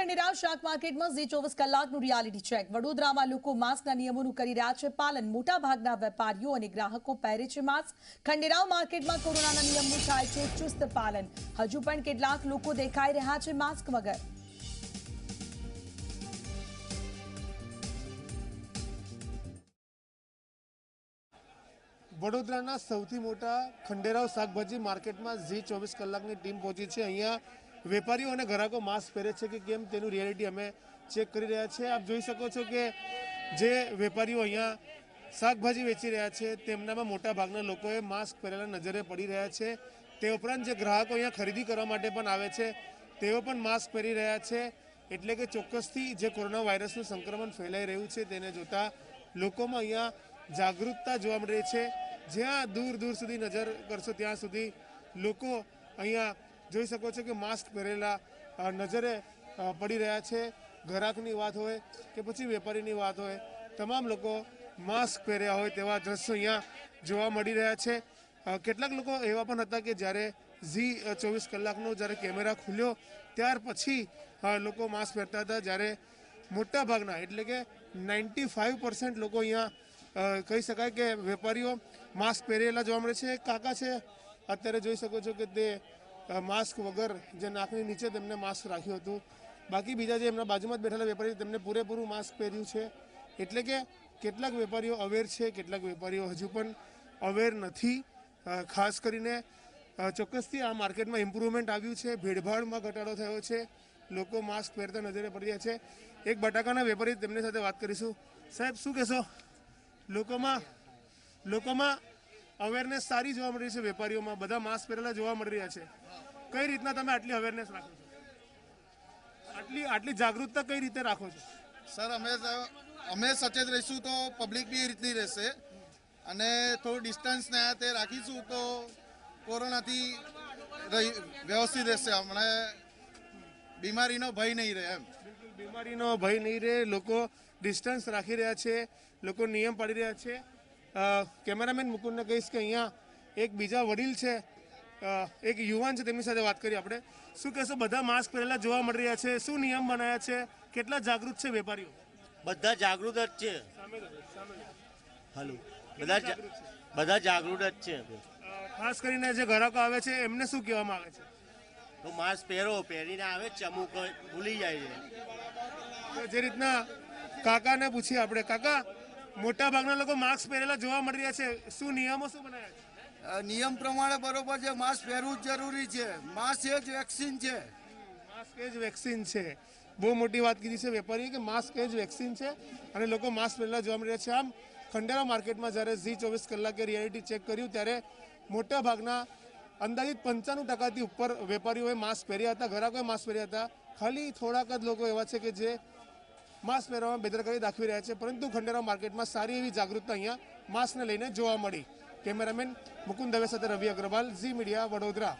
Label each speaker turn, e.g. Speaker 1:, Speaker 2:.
Speaker 1: ખંડેરાવ શાક માર્કેટમાં ચોવીસ કલાકનું રિયાલિટી ચેક વડોદરામાં લોકો માસ્કના નિયમોનું કરી રહ્યા છે પાલન. મોટાભાગના વેપારીઓ અને ગ્રાહકો પહેરે છે માસ્ક. ખંડેરાવ માર્કેટમાં કોરોનાના નિયમનું થાય છે ચુસ્ત પાલન. હજુ પણ કેટલાક લોકો દેખાઈ રહ્યા છે માસ્ક વગર.
Speaker 2: વડોદરાના સૌથી મોટા ખંડેરાવ શાકભાજી માર્કેટમાં ઝી ચોવીસ કલાકની ટીમ પહોંચી છે. અહીંયા વેપારીઓ અને ગ્રાહકો માસ્ક પહેરે છે કે કેમ તેનું રિયાલિટી અમે ચેક કરી રહ્યા છીએ આપ જોઈ શકો છો કે જે વેપારીઓ અહીંયા શાકભાજી વેચી રહ્યા છે, તેમનામાં મોટા ભાગના લોકોએ માસ્ક પહેરેલા નજરે પડી રહ્યા છે. તે ઉપરાંત જે ગ્રાહકો અહીંયા ખરીદી કરવા માટે પણ આવે છે, તેઓ પણ માસ્ક પહેરી રહ્યા છે. એટલે કે ચોક્કસથી જે કોરોના વાયરસનું સંક્રમણ ફેલાઈ રહ્યું છે, તેને જોતા લોકોમાં અહીંયા જાગૃતતા જોવા મળી છે. જ્યાં દૂર દૂર સુધી નજર કરશો, ત્યાં સુધી લોકો અહીંયા જોઈ શકો છો કે માસ્ક પહેરેલા નજરે પડી રહ્યા છે. ગ્રાહકની વાત હોય કે પછી વેપારીની વાત હોય, તમામ લોકો માસ્ક પહેર્યા હોય તેવા દ્રશ્યો અહીંયા જોવા મળી રહ્યા છે. કેટલાક લોકો એવા પણ હતા કે જ્યારે ઝી ચોવીસ કલાકનો જ્યારે કેમેરા ખુલ્યો, ત્યાર પછી લોકો માસ્ક પહેરતા હતા. જ્યારે મોટા ભાગના એટલે કે નાઇન્ટી ફાઇવ પર્સન્ટ લોકો અહીંયા કહી શકાય કે વેપારીઓ માસ્ક પહેરેલા જોવા મળે છે. કાકા છે, અત્યારે જોઈ શકો છો કે તે માસ્ક વગર જે નાકની નીચે તેમને માસ્ક રાખ્યું હતું. બાકી બીજા જે એમના બાજુમાં જ બેઠેલા વેપારી તેમને પૂરેપૂરું માસ્ક પહેર્યું છે. એટલે કે કેટલાક વેપારીઓ અવેર છે, કેટલાક વેપારીઓ હજુ પણ અવેર નથી. ખાસ કરીને ચોક્કસથી આ માર્કેટમાં ઇમ્પ્રુવમેન્ટ આવ્યું છે, ભીડભાડમાં ઘટાડો થયો છે, લોકો માસ્ક પહેરતા નજરે પડી રહ્યા છે. એક બટાકાના વેપારી તેમની સાથે વાત કરીશું. સાહેબ, શું કહેશો? લોકોમાં લોકોમાં અવેરનેસ સારી જોવા મળી રહી છે વેપારીઓમાં. બધા માસ્ક પહેરેલા જોવા મળી રહ્યા છે. કઈ રીતના તમે આટલી અવેરનેસ રાખો છો? આટલી આટલી જાગૃતતા કઈ રીતે રાખો છો?
Speaker 3: સર અમે અમે સચેત રહીશું તો પબ્લિક બી એ રીતની રહેશે. અને થોડું ડિસ્ટન્સ ને તે રાખીશું તો કોરોનાથી રહી વ્યવસ્થિત રહેશે. હમણાં બીમારીનો ભય નહીં રહે એમ.
Speaker 2: બીમારીનો ભય નહીં રહે. લોકો ડિસ્ટન્સ રાખી રહ્યા છે. લોકો નિયમ પાડી રહ્યા છે. કેમેરામેન મુકુંદને કહીશ કે અહીંયા એક બીજા વડીલ છે. એક યુવાન છે તેમની સાથે વાત કરી આપણે. શું કહેશો બધા માસ્ક પહેરેલા જોવા મળી રહ્યા છે? શું નિયમ બનાવ્યા છે? કેટલા જાગૃત છે વેપારીઓ?
Speaker 4: બધા જાગૃત જ છે. હાલો. બધા બધા જાગૃત જ છે.
Speaker 2: ખાસ કરીને જે ગ્રાહકો આવે છે એમને શું કહેવામાં આવે છે?
Speaker 4: તો માસ્ક પહેરો પહેરીને આવે છે અમુક ભૂલી જાય છે.
Speaker 2: જે રીતના કાકાને પૂછીએ આપણે. કાકા મોટા ભાગના લોકો માસ્ક પહેરેલા જોવા મળી રહ્યા છે. શું નિયમો શું બનાવ્યા છે?
Speaker 5: નિયમ પ્રમાણે બરોબર છે માસ્ક પહેરવું જ જરૂરી છે. માસ્ક એ જ વેક્સિન છે.
Speaker 2: માસ્ક એ જ વેક્સિન છે. બહુ મોટી વાત કીધી છે વેપારીએ કે માસ્ક એ જ વેક્સિન છે અને લોકો માસ્ક પહેરેલા જોવા મળી રહ્યા છે. આમ ખંડેરા માર્કેટમાં જ્યારે ઝી ચોવીસ કલાકે રિયાલિટી ચેક કર્યું ત્યારે મોટા ભાગના અંદાજિત પંચાણું ટકાથી ઉપર વેપારીઓએ માસ્ક પહેર્યા હતા ગ્રાહકોએ માસ્ક પહેર્યા હતા. ખાલી થોડાક જ લોકો એવા છે કે જે માસ્ક પહેરવામાં બેદરકારી દાખવી રહ્યા છે, પરંતુ ખંડેરાવ માર્કેટમાં સારી એવી જાગૃતતા અહીંયા માસ્કને લઈને જોવા મળી. કેમેરામેન મુકુંદ દવે સાથે રવિ અગ્રવાલ, ઝી મીડિયા, વડોદરા.